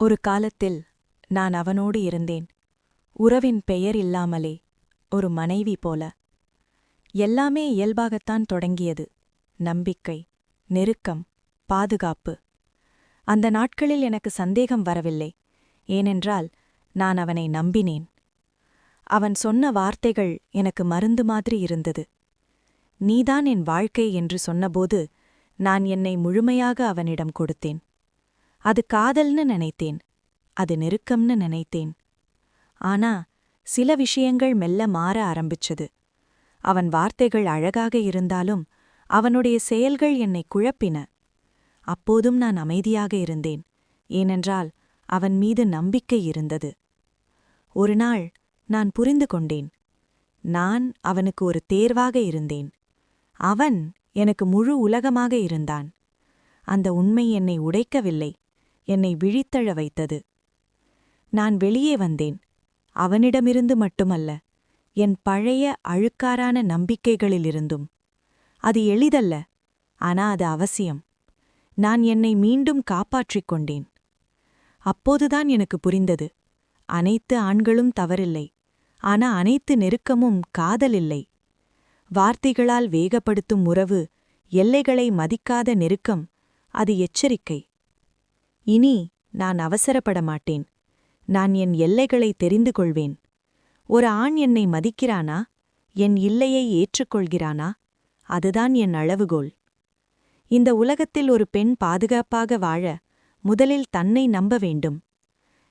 ஒரு காலத்தில் நான் அவனோடு இருந்தேன். உறவின் பெயர் இல்லாமலே ஒரு மனைவி போல. எல்லாமே இயல்பாகத்தான் தொடங்கியது. நம்பிக்கை நெருக்கம் பாதுகாப்பு. அந்த நாட்களில் எனக்கு சந்தேகம் வரவில்லை. ஏனென்றால் நான் அவனை நம்பினேன். அவன் சொன்ன வார்த்தைகள் எனக்கு மருந்து மாதிரி இருந்தது. நீதான் என் வாழ்க்கை என்று சொன்னபோது நான் என்னை முழுமையாக அவனிடம் கொடுத்தேன். அது காதல்னு நினைத்தேன். அது நெருக்கம்னு நினைத்தேன். ஆனா சில விஷயங்கள் மெல்ல மாற ஆரம்பிச்சது. அவன் வார்த்தைகள் அழகாக இருந்தாலும் அவனுடைய செயல்கள் என்னை குழப்பின. அப்போதும் நான் அமைதியாக இருந்தேன். ஏனென்றால் அவன் மீது நம்பிக்கை இருந்தது. ஒரு நாள் நான் புரிந்து கொண்டேன். நான் அவனுக்கு ஒரு தேர்வாக இருந்தேன். அவன் எனக்கு முழு உலகமாக இருந்தான். அந்த உண்மை என்னை உடைக்கவில்லை. என்னை விழித்தழ வைத்தது. நான் வெளியே வந்தேன். அவனிடமிருந்து மட்டுமல்ல என் பழைய அழுக்காரான நம்பிக்கைகளிலிருந்தும். அது எளிதல்ல ஆனா அது அவசியம். நான் என்னை மீண்டும் காப்பாற்றிக் கொண்டேன். அப்போதுதான் எனக்கு புரிந்தது. அனைத்து ஆண்களும் தவறில்லை. ஆனா அனைத்து நெருக்கமும் காதலில்லை. வார்த்தைகளால் வேகப்படுத்தும் உறவு எல்லைகளை மதிக்காத நெருக்கம் அது எச்சரிக்கை. இனி நான் அவசரப்பட மாட்டேன். நான் என் எல்லைகளை தெரிந்து கொள்வேன். ஒரு ஆண் என்னை மதிக்கிறானா? என் இல்லையை ஏற்றுக்கொள்கிறானா? அதுதான் என் அளவுகோல். இந்த உலகத்தில் ஒரு பெண் பாதுகாப்பாக வாழ முதலில் தன்னை நம்ப வேண்டும்.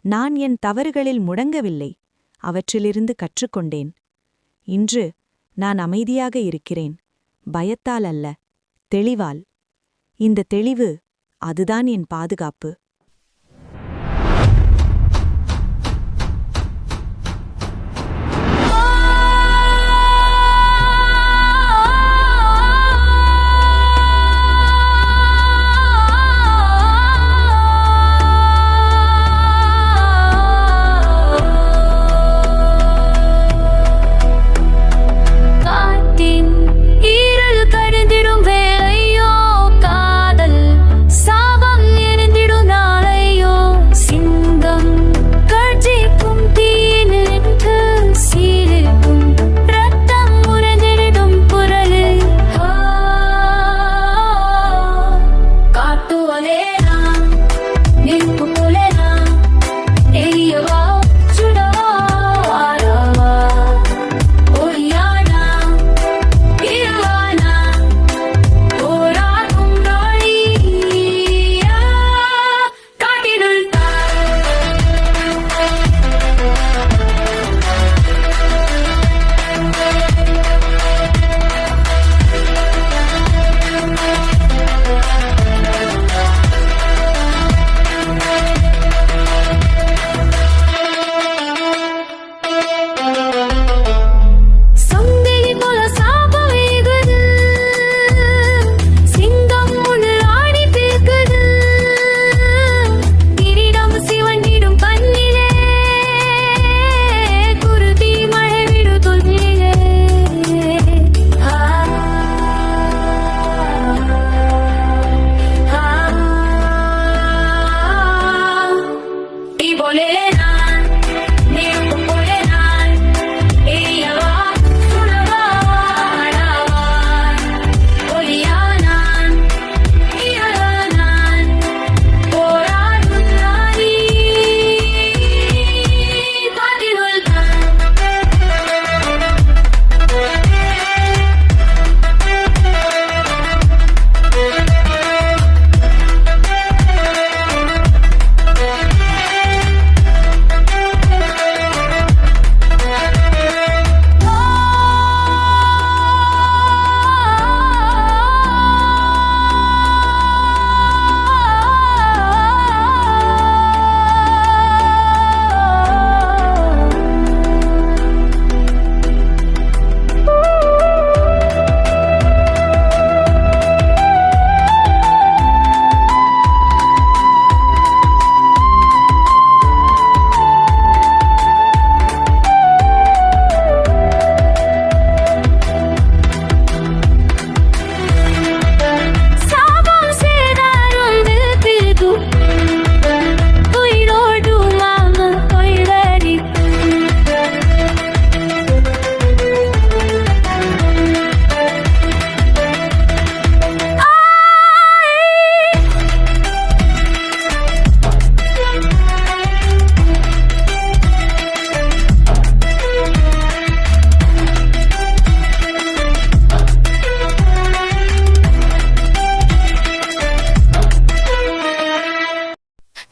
நான் என் தவறுகளில் முடங்கவில்லை. அவற்றிலிருந்து கற்றுக்கொண்டேன். இன்று நான் அமைதியாக இருக்கிறேன். பயத்தால் அல்ல. தெளிவால். இந்த தெளிவு அதுதான் என் பாதுகாப்பு.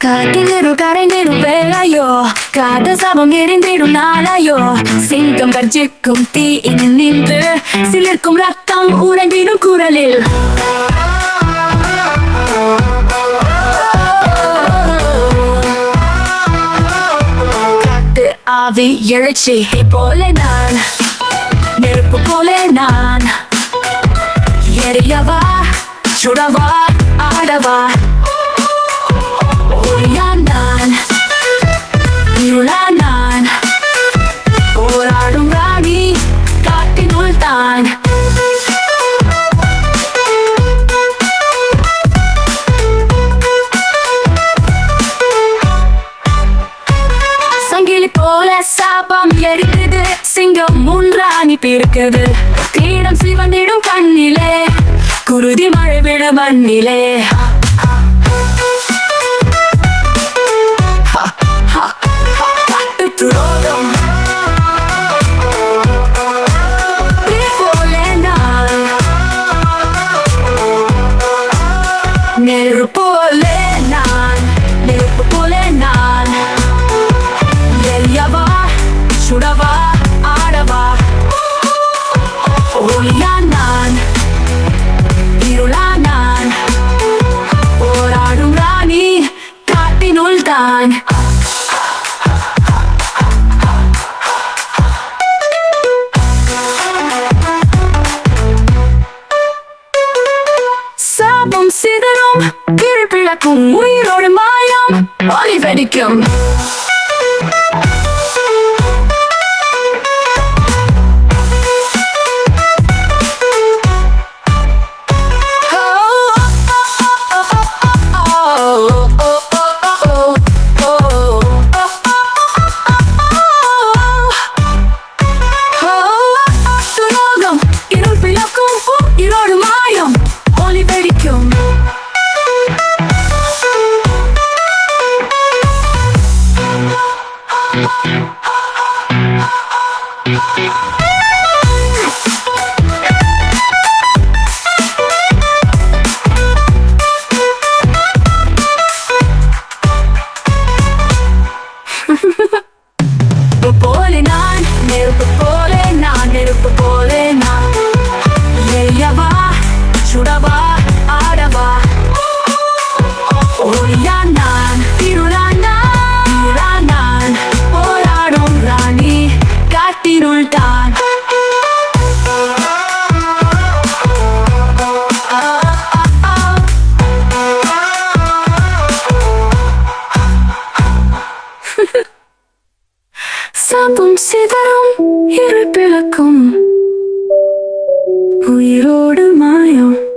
காட்டிலிரு கரைந்திரு வேலையோ காத சபம் எரிந்திடும் நாளையோ சிங்கம் கர்ஜிக்கும் தீயில் நின்று சிலிர்க்கும் ரத்தம் உறங்கிடும் குரலில் காட்டு ஆவி எழுச்சி போல நான் நெருப்பு போல நான் எரியவா சுடவா ஆடவா சங்கிலி போல சாபம் எரிக்குது சிங்கம் மூன்றாணி பிறக்குது. தீடம் சிவந்திடும் கண்ணிலே. குருதி மழை விழ மண்ணிலே. muy you.